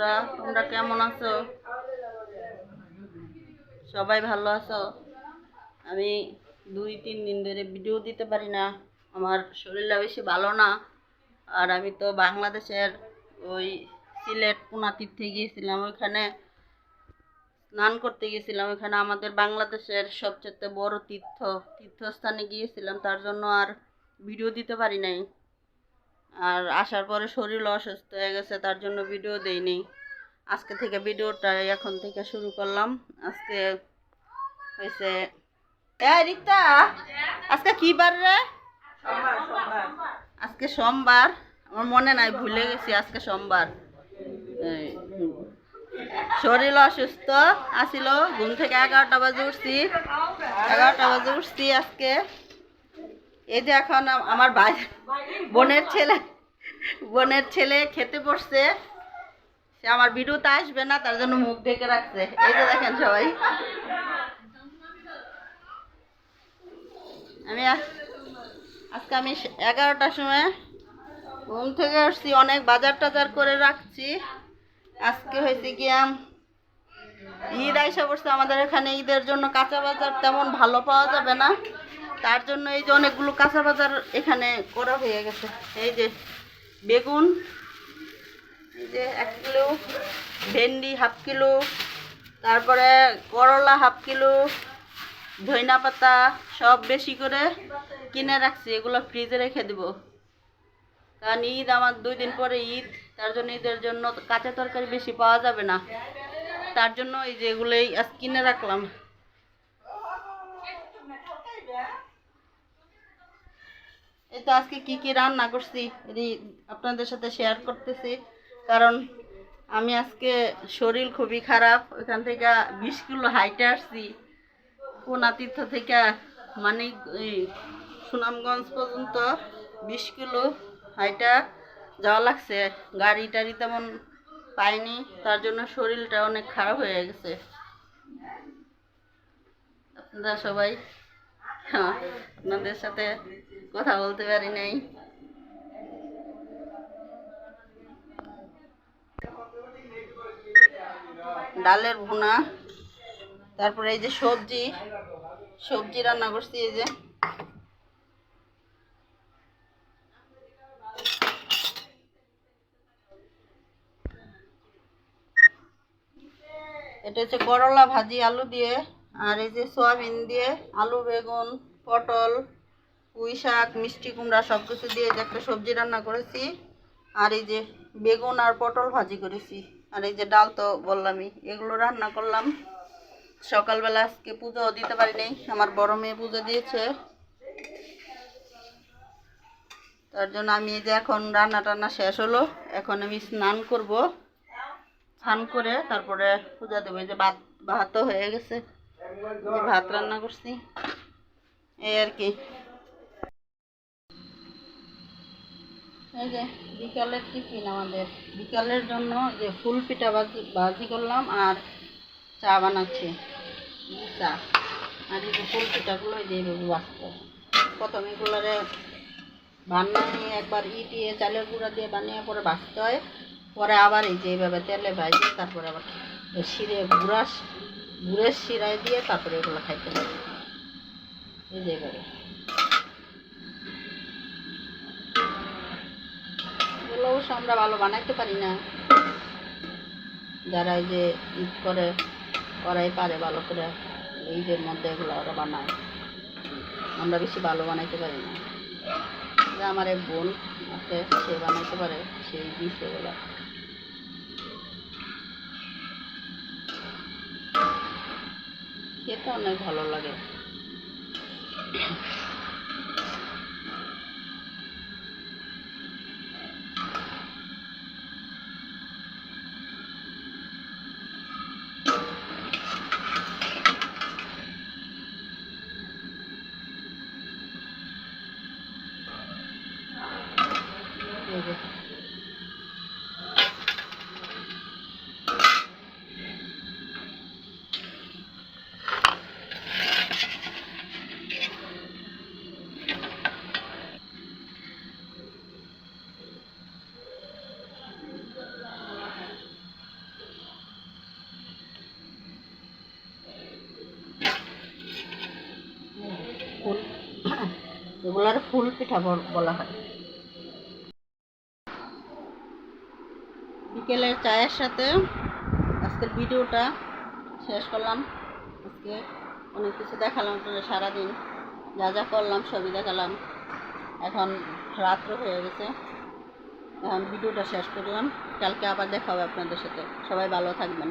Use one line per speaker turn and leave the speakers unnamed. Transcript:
বন্ধুরা, তোমরা কেমন আছো? সবাই ভালো আছো? আমি দুই, তিন দিন ধরে ভিডিও দিতে পারি না। আমার শরীরটা বেশি ভালো না। আর আমি তো বাংলাদেশের ওই সিলেট পুনা তীর্থে গিয়েছিলাম, ওইখানে স্নান করতে গিয়েছিলাম। ওইখানে আমাদের বাংলাদেশের সবচেয়ে বড় তীর্থ, তীর্থস্থানে গিয়েছিলাম। তার জন্য আর ভিডিও দিতে পারি নাই। আর আসার পরে শরীর অসুস্থ হয়ে গেছে তার জন্য ভিডিও দেইনি। আজকে থেকে ভিডিওটা এখন থেকে শুরু করলাম। আজকে হয়েছে রিক্তা আজকে কি বার রে? আজকে সোমবার? আমার মনে নাই ভুলে গেছি আজকে সোমবার। শরীর অসুস্থ আসিল ঘুম থেকে এগারোটা বাজে উঠছি। এগারোটা বাজে উঠছি আজকে। এই যে এখন আমার বোনের ছেলে বোনের ছেলে খেতে বসছে। সে আমার ভিডিওতে আসবে না, তার জন্য মুখ ঢেকে রাখছে। এই যে দেখেন সবাই। আমি আজ- আজকে আমি এগারোটার সময় ঘুম থেকে আসছি অনেক বাজার টাজার করে রাখছি। আজকে হয়েছে গিয়া ঈদ আইসা পড়ছে, আমাদের এখানে ঈদের জন্য কাঁচা বাজার তেমন ভালো পাওয়া যাবে না। তার জন্য এই যে অনেকগুলো কাঁচা বাজার এখানে করা হয়ে গেছে। এই যে বেগুন, এই যে এক কিলো, ভেন্ডি হাফ কিলো, তারপরে করলা হাফ কিলো, ধইনা পাতা সব বেশি করে কিনে রাখছি, এগুলো ফ্রিজে রেখে দেবো। কারণ ঈদ আমার দুই দিন পরে ঈদ, তার জন্য ঈদের জন্য কাঁচা তরকারি বেশি পাওয়া যাবে না। তার জন্য এই যে এগুলোই আজ কিনে রাখলাম। এই তো আজকে কি কি রান্না করছি আপনাদের সাথে শেয়ার করতেছি। কারণ আমি আজকে শরীর খুবই খারাপ ওইখান থেকে বিশ কিলো হাইটে আসছি। কোনা তীর্থ থেকে মানে সুনামগঞ্জ পর্যন্ত বিশ কিলো হাইটা যাওয়া লাগছে। গাড়ি টাড়ি তেমন পাইনি তার জন্য শরীরটা অনেক খারাপ হয়ে গেছে। আপনারা সবাই হ্যাঁ, আপনাদের সাথে কথা বলতে পারি নাই। ডালের ভুনা, তারপরে এই যে সবজি সবজি রান্না করছি এই যে। এটা হচ্ছে করলা ভাজি আলু দিয়ে, আর এই যে সয়াবিন দিয়ে আলু, বেগুন, পটল পুঁই শাক, মিষ্টি কুমড়া সব কিছু দিয়ে যে একটা সবজি রান্না করেছি। আর এই যে বেগুন আর পটল ভাজি করেছি। আর এই যে ডাল তো বললামই, এগুলো রান্না করলাম। সকালবেলা আজকে পুজো দিতে পারি নাই, আমার বড় মেয়ে পুজো দিয়েছে। তার জন্য আমি এই যে এখন রান্না টান্না শেষ হলো, এখন আমি স্নান করব। স্নান করে তারপরে পূজা দেবো, এই যে ভাত, ভাতও হয়ে গেছে। ভাত রান্না করছি। এই আর কি। এই যে বিকালের টিফিন আমাদের। বিকালের জন্য যে ফুল পিঠা ভাজি ভাজি করলাম আর চা বানাচ্ছি। চা। আর এই যে ফুল পিঠাগুলো এই যে এইভাবে বাঁচতে প্রথমে এগুলোরে বানিয়ে একবার ই দিয়ে, চালের গুঁড়া দিয়ে বানিয়ে পরে বাঁচতে হয়। পরে আবার এই যে এইভাবে তেলে ভাজে, তারপরে আবার শিরে গুঁড়া, গুড়ের শিরায় দিয়ে তারপরে এগুলো খাইতে হবে এই যে এইভাবে। অবশ্য আমরা ভালো বানাইতে পারি না। যারা এই যে ঈদ করে, ওরাই পারে ভালো করে। ঈদের মধ্যে এগুলো ওরা বানায়। আমরা বেশি ভালো বানাইতে পারি না। আমার এক বোন আছে, সে বানাইতে পারে সেই দিচ্ছে এগুলো। খেতে অনেক ভালো লাগে। হবে এগুলোর ফুল পিঠা বলা হয়। বিকেলের চায়ের সাথে আজকের ভিডিওটা শেষ করলাম। আজকে অনেক কিছু দেখালাম আপনাদের সারাদিন যা যা করলাম সবই দেখালাম। এখন রাত্র হয়ে গেছে। এখন ভিডিওটা শেষ করলাম। কালকে আবার দেখা হবে আপনাদের সাথে। সবাই ভালো থাকবেন।